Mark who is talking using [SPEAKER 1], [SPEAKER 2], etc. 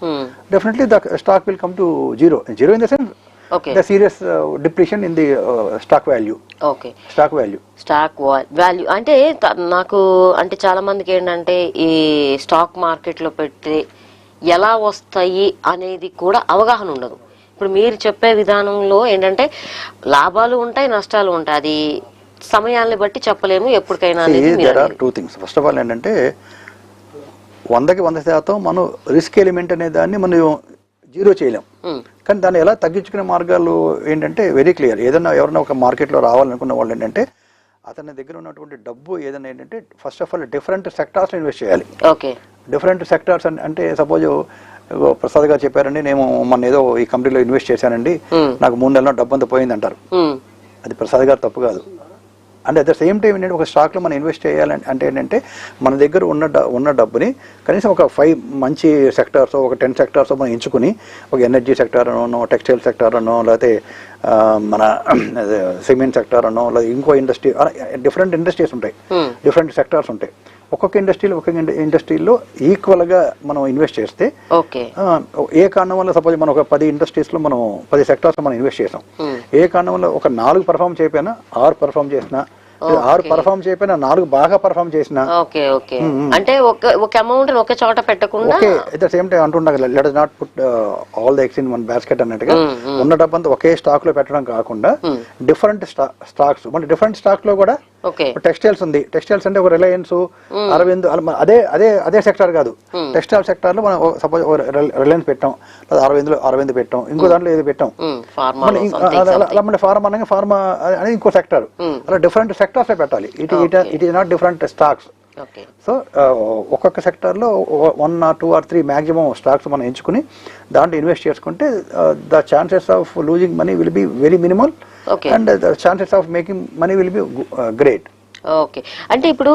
[SPEAKER 1] Hmm.
[SPEAKER 2] definitely the stock will come to zero. Zero in the sense
[SPEAKER 1] Okay.
[SPEAKER 2] the serious uh, depreciation in the uh, stock value.
[SPEAKER 1] Okay
[SPEAKER 2] Stock value.
[SPEAKER 1] Stock value అంటే త- నాకు అంటే చాలా మందికి ఏంటంటే ఈ stock మార్కెట్లో పెడితే ఎలా వస్తాయి అనేది కూడా అవగాహన ఉండదు ఇప్పుడు మీరు చెప్పే విధానంలో ఏంటంటే లాభాలు ఉంటాయి నష్టాలు ఉంటాయి అది సమయాన్ని బట్టి చెప్పలేము ఎప్పటికైనా
[SPEAKER 2] See,
[SPEAKER 1] అనేది మీరు
[SPEAKER 2] there are
[SPEAKER 1] అనేది.
[SPEAKER 2] two things. First of all ఏంటంటే వందకి వంద శాతం మనం రిస్క్ ఎలిమెంట్ అనే దాన్ని మనం జీరో చేయలేం. కానీ దాన్ని ఎలా తగ్గించుకునే మార్గాలు ఏంటంటే వెరీ క్లియర్. ఏదైనా ఎవరైనా ఒక మార్కెట్లో రావాలనుకున్న వాళ్ళు ఏంటంటే అతని దగ్గర ఉన్నటువంటి డబ్బు ఏదైనా ఏంటంటే ఫస్ట్ ఆఫ్ ఆల్ డిఫరెంట్ సెక్టార్స్లో ఇన్వెస్ట్ చేయాలి.
[SPEAKER 1] ఓకే.
[SPEAKER 2] డిఫరెంట్ సెక్టార్స్ అంటే సపోజ్ ప్రసాద్ గారు చెప్పారండి నేను మొన్న ఏదో ఈ కంపెనీలో ఇన్వెస్ట్ చేశానండి. నాకు మూడు నెలల్లో డబ్బు అంతా పోయింది అంటారు అది ప్రసాద్ గారు తప్పు కాదు. అంటే అట్ ద సేమ్ టైం ఏంటంటే ఒక స్టాక్లో మనం ఇన్వెస్ట్ చేయాలంటే అంటే ఏంటంటే మన దగ్గర ఉన్న ఉన్న డబ్బుని కనీసం ఒక ఫైవ్ మంచి సెక్టార్స్ ఒక టెన్ సెక్టార్స్ మనం ఎంచుకుని ఒక ఎనర్జీ సెక్టార్ అనో టెక్స్టైల్ సెక్టార్ అనో లేకపోతే మన సిమెంట్ సెక్టార్ అనో లేదా ఇంకో ఇండస్ట్రీ డిఫరెంట్ ఇండస్ట్రీస్ ఉంటాయి
[SPEAKER 1] Hmm.
[SPEAKER 2] డిఫరెంట్ సెక్టార్స్ ఉంటాయి ఒక్కొక్క ఇండస్ట్రీలో ఒక్కొక్క ఇండ- ఇండస్ట్రీలో ఈక్వల్గా మనం ఇన్వెస్ట్ చేస్తే ఏ కారణం వల్ల సపోజ్ మనం ఒక పది ఇండస్ట్రీస్లో మనం పది సెక్టార్స్ మనం ఇన్వెస్ట్ చేసాం. ఏ కారణం వల్ల ఒక నాలుగు పర్ఫామ్ చేయకపోయినా ఆరు పర్ఫామ్ చేసినా ఆరు పర్ఫామ్ చేయకపోయినా నాలుగు బాగా పర్ఫామ్ చేసినా
[SPEAKER 1] అంటే ఒక అమౌంట్ ఒక చోట పెట్టకుండా
[SPEAKER 2] ఓకే సేమ్ టైం కదా let not put all the eggs in one basket అన్నట్టుగా. ఉన్న డబ్బంతా ఒకే స్టాక్లో పెట్టడం కాకుండా. డిఫరెంట్ స్టాక్స్ మన డిఫరెంట్ స్టాక్లో కూడా టెక్స్టైల్స్ ఉంది. టెక్స్టైల్స్ అంటే ఒక రిలయన్స్ అరవింద్ అదే అదే అదే సెక్టార్ కాదు. టెక్స్టైల్ సెక్టార్లో మనం సపోజ్ రిలయన్స్ పెట్టాం లేదా అరవింద్లో అరవింద్ పెట్టాం ఇంకో దాంట్లో ఏది పెట్టాం. మన ఫార్మా అనగా ఫార్మా అనేది ఇంకో సెక్టర్. అలా డిఫరెంట్ సెక్టార్స్ పెట్టాలి. It it it is not different stocks. So ఒక్కొక్క సెక్టార్లో one or two or three maximum stocks మనం ఎంచుకుని దాంట్లో ఇన్వెస్ట్ చేసుకుంటే the chances of losing money will be very minimal. And the chances of making money will be great.
[SPEAKER 1] Okay. అంటే ఇప్పుడు